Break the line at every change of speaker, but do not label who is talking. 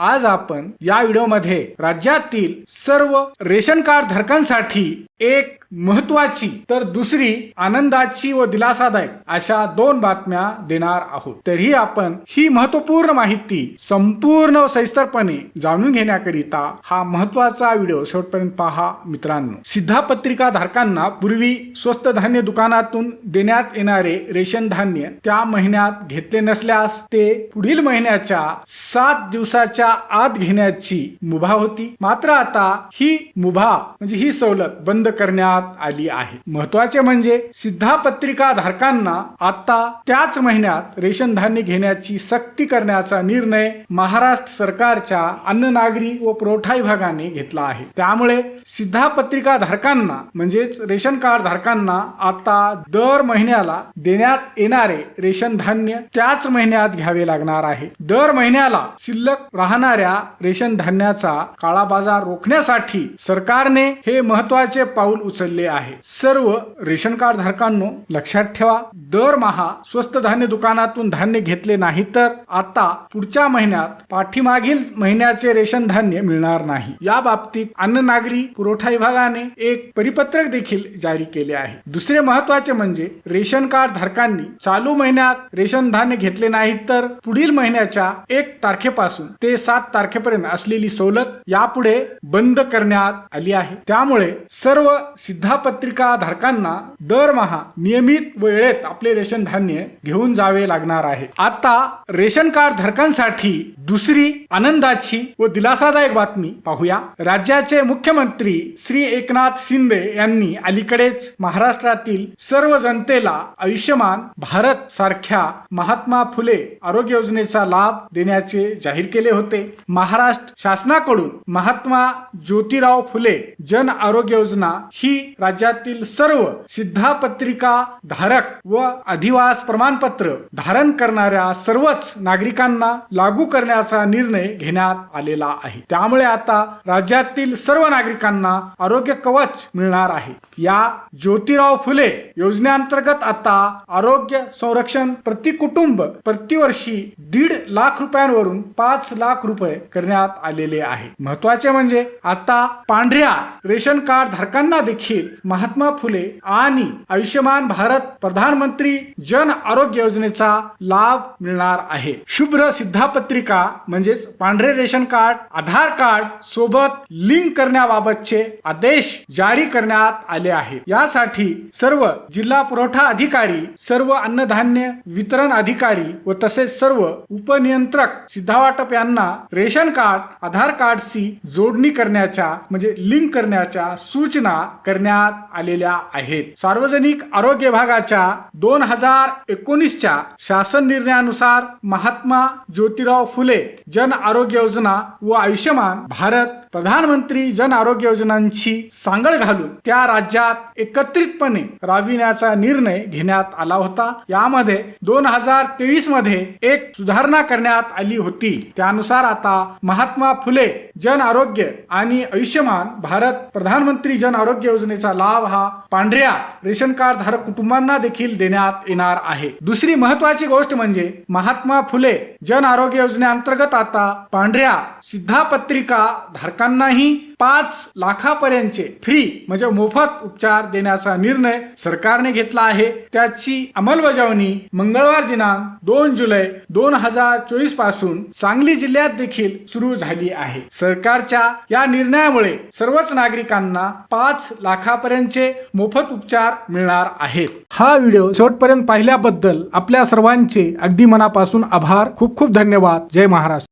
आज आपण या व्हिडिओमध्ये राज्यातील सर्व रेशन कार्ड धारकांसाठी एक महत्वाची तर दुसरी आनंदाची व दिलासादायक अशा दोन बातम्या देणार आहोत. तरी आपण ही महत्त्वपूर्ण माहिती संपूर्ण सविस्तरपणे जाणून घेण्याकरिता हा महत्त्वाचा व्हिडिओ शेवटपर्यंत पहा मित्रांनो. सिद्धा पत्रिका धारकांना पूर्वी स्वस्त धान्य दुकानातून देण्यात येणारे रेशन धान्य त्या महिन्यात घेतले नसल्यास ते पुढील महिन्याच्या सात दिवसाच्या आत घेण्याची मुभा होती. मात्र आता ही मुभा म्हणजे ही सवलत बंद करण्यात आली आहे. महत्त्वाचे म्हणजे सिद्धा पत्रिका धारकांना आता त्याच महिन्यात रेशन धान्य घेण्याची सक्ती करण्याचा निर्णय महाराष्ट्र सरकारच्या अन्न नागरी व पुरवठा विभागाने घेतला आहे. त्यामुळे सिद्धा पत्रिका धारकांना म्हणजेच रेशन कार्ड धारकांना आता दर महिन्याला देण्यात येणारे रेशन धान्य त्याच महिन्यात घ्यावे लागणार आहे. दर महिन्याला शिल्लक राहणाऱ्या रेशन धान्याचा काळा बाजार रोखण्यासाठी सरकारने हे महत्त्वाचे पाऊल उचलले आहे. सर्व रेशन कार्ड धारकांनो लक्षात ठेवा दरमहा स्वस्त धान्य दुकानातून धान्य घेतले नाही तर आता पुढच्या महिन्यात पाठीमागील महिन्याचे रेशन धान्य मिळणार नाही. या बाबतीत अन्न नागरी पुरवठा विभागाने एक परिपत्रक देखील जारी केले आहे. दुसरे महत्त्वाचे म्हणजे रेशन कार्ड धारकांनी चालू महिन्यात रेशन धान्य घेतले नाही तर पुढील महिन्याच्या एक तारखेपासून ते सात तारखेपर्यंत असलेली सवलत यापुढे बंद करण्यात आली आहे. त्यामुळे सर्व सिद्धापत्रिका धारकांना दरमहा नियमित वेळेत आपले रेशन धान्य घेऊन जावे लागणार आहे. आता रेशन कार्ड धारकांसाठी दुसरी आनंदाची व दिलासादायक बातमी पाहूया. राज्याचे मुख्यमंत्री श्री एकनाथ शिंदे यांनी अलीकडेच महाराष्ट्रातील सर्व जनतेला आयुष्यमान भारत सारख्या महात्मा फुले आरोग्य योजनेचा लाभ देण्याचे जाहीर केले होते. महाराष्ट्र शासनाकडून महात्मा ज्योतिराव फुले जन आरोग्य योजना ही राज्यातील सर्व सिद्धापत्रिका धारक व अधिवास प्रमाणपत्र धारण करणाऱ्या सर्वच नागरिकांना लागू करण्याचा निर्णय घेण्यात आलेला आहे. त्यामुळे आता राज्यातील सर्व नागरिकांना आरोग्य कवच मिळणार आहे. या ज्योतिराव फुले योजनेअंतर्गत आता आरोग्य संरक्षण प्रति कुटुंब प्रतिवर्षी दीड लाख रुपयांवरून पाच लाख रुपये करण्यात आलेले आहे. महत्त्वाचे म्हणजे आता पांढऱ्या रेशन कार्ड धारकांना देखील महात्मा फुले आणि आयुष्यमान भारत प्रधानमंत्री जन आरोग्य योजनेचा लाभ मिळणार आहे. शुभ्र सिद्धापत्रिका म्हणजेच पांढरे रेशन कार्ड आधार कार्ड सोबत लिंक करण्याबाबतचे आदेश जारी करण्यात आले आहे. यासाठी सर्व जिल्हा पुरवठा अधिकारी सर्व अन्नधान्य वितरण अधिकारी व तसेच सर्व उपनियंत्रक सिद्धावाटप यांना रेशन कार्ड आधार कार्डशी जोडणी करण्याच्या म्हणजे लिंक करण्याच्या सूचना सूचना करण्यात आलेल्या आहेत. सार्वजनिक आरोग्य विभागाच्या दोन हजार एकोणीसच्या शासन निर्णयानुसार महात्मा ज्योतिराव फुले जन आरोग्य योजना व आयुष्यमान भारत प्रधानमंत्री जन आरोग्य योजनांची सांगड घालून त्या राज्यात एकत्रितपणे राबविण्याचा निर्णय घेण्यात आला होता. यामध्ये दोन हजार तेवीसमध्ये एक सुधारणा करण्यात आली होती. त्यानुसार आता महात्मा फुले जन आरोग्य आणि आयुष्यमान भारत प्रधानमंत्री जन आरोग्य योजनेचा लाभ हा पांढऱ्या रेशन कार्ड धारक कुटुंबांना देखील देण्यात येणार आहे. दुसरी महत्वाची गोष्ट म्हणजे महात्मा फुले जन आरोग्य योजनेअंतर्गत आता पांढऱ्या सिद्धापत्रिका धारकांनाही पाच लाखापर्यंतचे फ्री म्हणजे मोफत उपचार देण्याचा निर्णय सरकारने घेतला आहे. त्याची अंमलबजावणी मंगळवार दिनांक दोन जुलै दोन हजार चोवीसपासून सांगली जिल्ह्यात देखील सुरू झाली आहे. सरकारच्या या निर्णयामुळे सर्वच नागरिकांना पाच लाखापर्यंतचे मोफत उपचार मिळणार आहेत. हा व्हिडिओ शेवटपर्यंत पाहिल्याबद्दल आपल्या सर्वांचे अगदी मनापासून आभार. खूप खूप धन्यवाद. जय महाराष्ट्र.